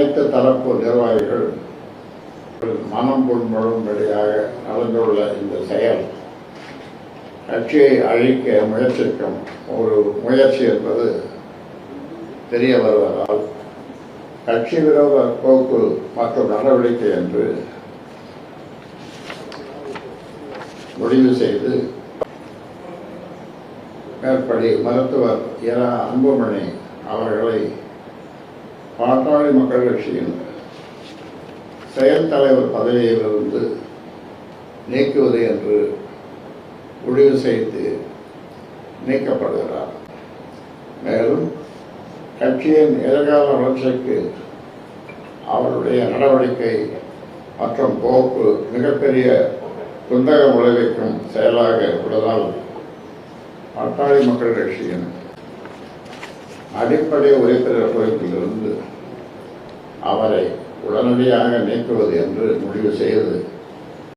அனைத்து தரப்பு நிர்வாகிகள் மனம் புண்படும்படியாக நடந்துள்ள இந்த செயல் கட்சியை அழிக்க முயற்சிக்கும் ஒரு முயற்சி என்பது தெரிய வருவதால் கட்சி விரோத போக்கு மற்றும் நடவடிக்கை என்று முடிவு செய்து மேற்படி மருத்துவர் இரா அன்புமணி அவர்களை பாட்டாளி மக்கள் கட்சியின் செயல் தலைவர் பதவியிலிருந்து நீக்குவது என்று முடிவு செய்து நீக்கப்படுகிறார். மேலும் கட்சியின் எதிர்கால வளர்ச்சிக்கு அவருடைய நடவடிக்கை மற்றும் போக்கு மிகப்பெரிய குந்தக விளைவிக்கும் செயலாக உள்ளதால் பாட்டாளி மக்கள் கட்சியின் அடிப்படை உறுப்பினர் பொறுப்பிலிருந்து அவரை உடனடியாக நீக்குவது என்று முடிவு செய்தது.